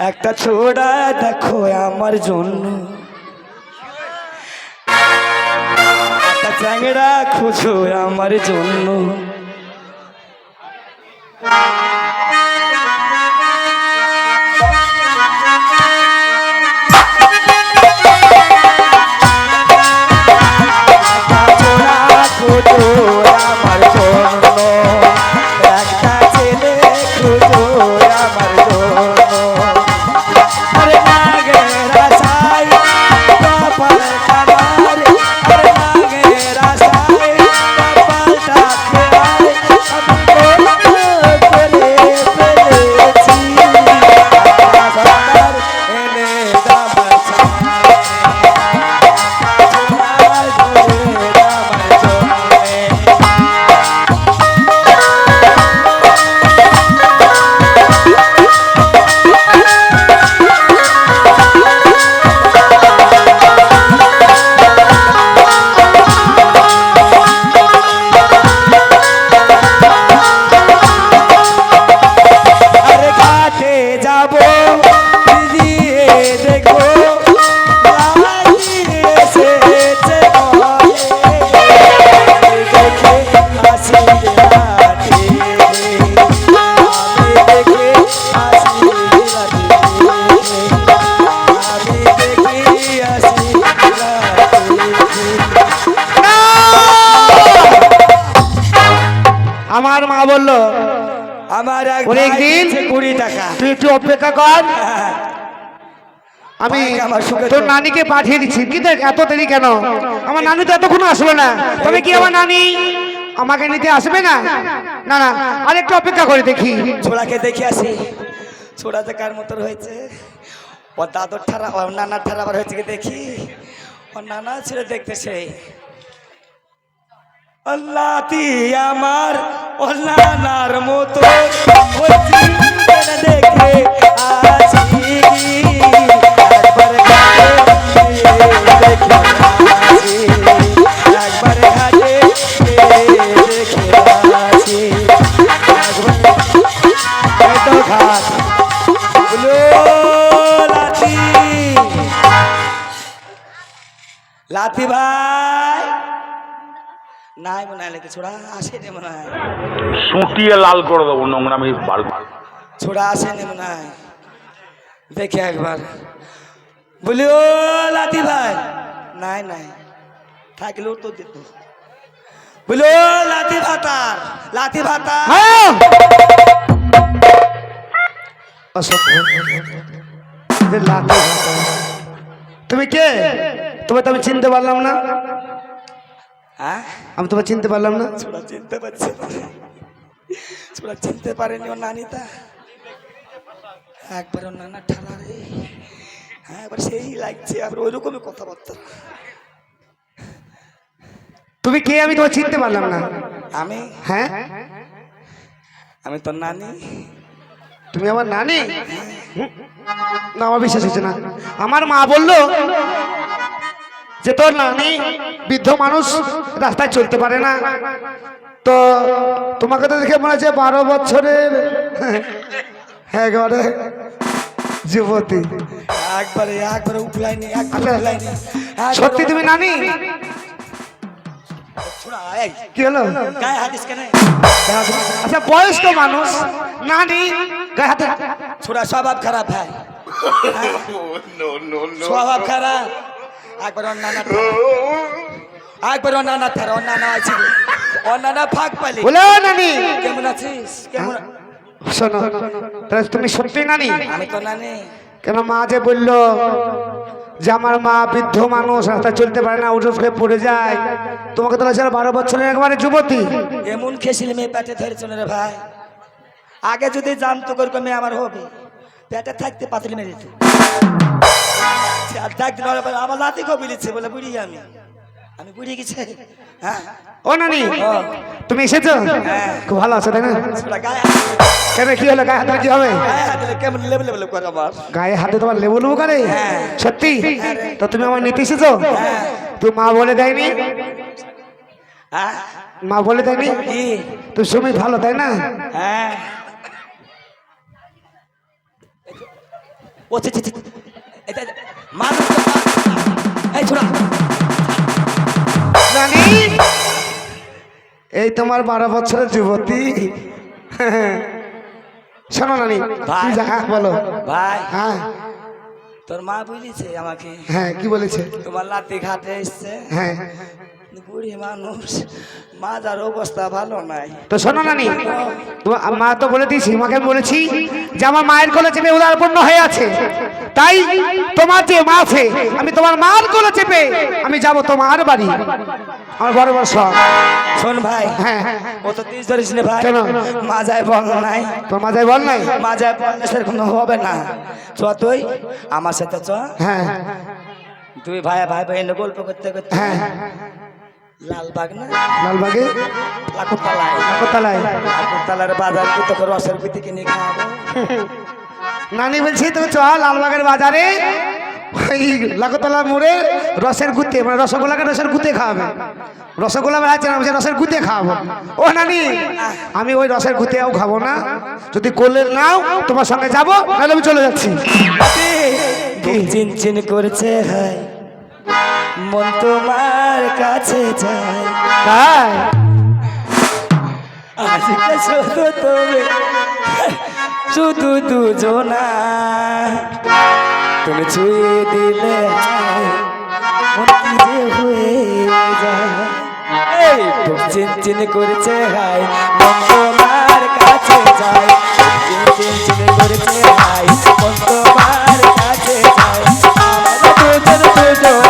একটা ছোড়া দেখো আমার জন্য। একটা চ্যাংড়া খুঁজো আমার জন্য। আমার মা বলল আমার এক অনেক দিন? কুড়ি টাকা। তুই একটু অপেক্ষা কর। আমি আমার সুখে তোর নানিকে পাঠিয়ে দিচ্ছি। কিন্তু এত দেরি কেন? আমার নানি তো এতক্ষণ আসলো না। তবে কি আমার নানি? আমাকে নিতে আসবে না? না না আর একটু অপেক্ষা করে দেখি। ছোড়াকে দেখে আসি। ছোড়াতে কার মতো হয়েছে ও দাদর ঠারা ও নানার ঠারা আবার হয়েছে কি দেখি। ও নানা ছিল দেখতেছে আল্লাহ আমার ও নানার মতো দেখে দেখে আসি একবার দেখে একবার ঘাট লাঠি ভাই। নাই মনে হয় ছোড়া আসেনি মনে হয়। সুটিয়ে লাল করে দেবো নোংরামি বার ছোড়া আসেনি মনে হয়। দেখে একবার। বলি ও লাঠি ভাই। নাই নাই। থাকলেও তো দিত। বলি ও লাঠি ভাতার লাঠি ভাতার। হ্যাঁ! লাঠি তুমি কে? তোমার তো আমি চিনতে পারলাম না। হ্যাঁ? আমি তোমার চিনতে পারলাম না। ছোড়া চিনতে পারছে না। ছোড়া চিনতে পারেনি ওর নানিটা। একবার ওর নানা ঠালা রে। হ্যাঁ একবার সেই লাগছে আবার ওইরকমই কথাবার্তা। তুমি কে আমি তোমার চিনতে পারলাম না। আমি? হ্যাঁ? আমি তোর নানি। তুমি আমার নানি? না আমার বিশ্বাস হচ্ছে না। আমার মা বলল যে তোর নানি বৃদ্ধ মানুষ রাস্তায় চলতে পারে না। তো তোমাকে তো দেখে মনে হচ্ছে বারো বছরের একেবারে যুবতী। একবারে একবারে উঠলাইনি একবার আচ্ছা, সত্যি তুমি নানি? ছোড়া কি হলো? আচ্ছা বয়স্ক মানুষ নানি গায়ে হাতে ছোড়া স্বভাব খারাপ হ্যাঁ স্বভাব খারাপ। একবার নানা একবার নানা থারা ওর আছে। নানা ফাঁক পালি বলে নানি। কেমন আছিস? কেমন শোনো তাহলে তুমি সত্যি নানি? আমি তো নানি। কেন মা যে বলল যে আমার মা বৃদ্ধ মানুষ রাস্তা চলতে পারে না উঠে হয়ে পড়ে যায়। তোমাকে তো লাগছে বারো বছরের একবারে যুবতী। এমন খেয়েছিলি মেয়ে পেটে ধরেছিল রে ভাই। আগে যদি জানতো করে মেয়ে আমার হবে পেটে থাকতে পাতলি মেরে দিত আর থাকতে না হলে আমার লাতি কেউ বিলিচ্ছে বলে বুড়ি আমি। আমি বুড়ি গেছে। হ্যাঁ? ও নানি তুমি এসেছ? হ্যাঁ। খুব ভালো আছো তাই না? কেন কি হলো? গায়ে হাতে কি হবে? কেমন লেবু লেবু করে আমার? গায়ে হাতে তোমার লেবু লেবু করে? হ্যাঁ। সত্যি? তো তুমি আমার নিতে এসেছ? তুমি মা বলে দেয়নি? হ্যাঁ। মা বলে দেয়নি? তুই সুমি ভালো তাই না? হ্যাঁ। ও মানুষ এই ছোড়া এই তোমার বারো বছরের যুবতী। শোনো নানি ভাই। যা হ্যাঁ, বলো। ভাই। হ্যাঁ। তোর মা বুঝেছে আমাকে। হ্যাঁ কি বলেছে? তোমার লাতি ঘাটে এসছে। হ্যাঁ। বুড়ি মানুষ মাজার অবস্থা ভালো নাই। তো শোনো নানি মা তো বলে দিয়েছি মাকে বলেছি যে আমার মায়ের কোলে চেপে উদারপূর্ণ হয়ে আছে। তাই তোমার যে মা আছে আমি তোমার মার কোলে চেপে আমি যাব তোমার বাড়ি। আমার বড় বড় শখ। শোন ভাই হ্যাঁ হ্যাঁ হ্যাঁ। ও তো তিরিশ ধরিস নে ভাই। কেন? মাজায় বল নাই। তোর মাঝে বল নাই? মাজায় বললে সেরকম হবে না। চ তুই আমার সাথে চ। হ্যাঁ। তুই ভাই ভাই ভাই গল্প করতে করতে। হ্যাঁ হ্যাঁ হ্যাঁ। লালবাগ না লালবাগে? লাকুরতলায়। কোথায় লাকুরতলার বাজার কি তোকে রসের পিঠে কিনে খাওয়াবো? নানি বলছি তুমি চল লালবাগের বাজারে। ওই লাকতলা মোড়ে রসের গুতে মানে রসগোল্লাকে রসের গুতে খাওয়াবে। রসগোল্লা বেড়াচ্ছে না বলছে রসের গুতে খাওয়াবো। ও নানি আমি ওই রসের গুতেও খাব না। যদি করলে নাও তোমার সঙ্গে যাব তাহলে আমি চলে যাচ্ছি। চিন চিন করছে হাই মন তোমার কাছে যায়। শুধু তুমি শুধু দুজনা। তুমি ছুঁয়ে দিলে হয়ে যায়। চিন চিন করেছে হাই মন তোমার কাছে যায়। চিন চিন করেছে হাই মন তোমার কাছে যায়। দুজন দুজন